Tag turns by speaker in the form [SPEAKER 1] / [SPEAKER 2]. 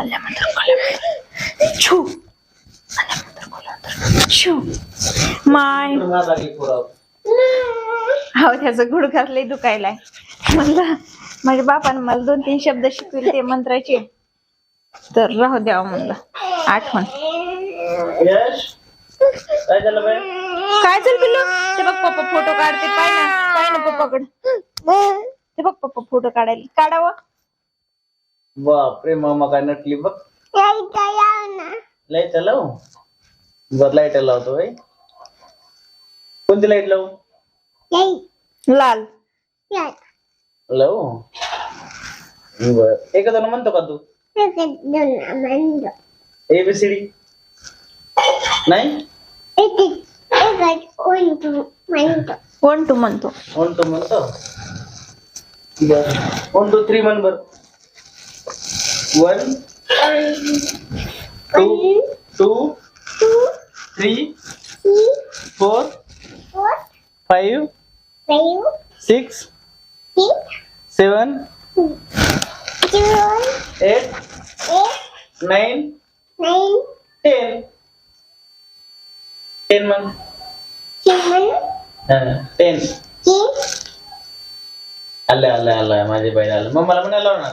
[SPEAKER 1] Alejandro Colón. My हो त्याचं गुडघात लय दुखायलाय म्हणलं माझ्या बापान मला दोन तीन शब्द शिकवले ते मंत्राचे तर राहू द्यावा हो म्हणलं आठवण
[SPEAKER 2] काय झालं बाई?
[SPEAKER 1] काय ते बघ पप्पा फोटो काढते पाहिलं ना पाय ना पप्पाकडे ते बघ पप्पा फोटो काढायला काढावं
[SPEAKER 2] बापरे मामा का नटली बघ लाइट चलाओ ना लाईट लाव बर लाईट लावतो बाई कोणती लाईट लावू
[SPEAKER 1] लाल
[SPEAKER 2] लाओ बर एक दोनों मंद ए बी सी डी नहीं
[SPEAKER 1] एक एक एक
[SPEAKER 2] वन टू थ्री मंद बर Nine. six, seven, eight, nine, ten. Ten man. Uh, ah, ten. ಅಲ್ಲ ಅಲ್ಲ ಅಲ್ಲ माझे बैल आलं मग मला म्हणाला होणार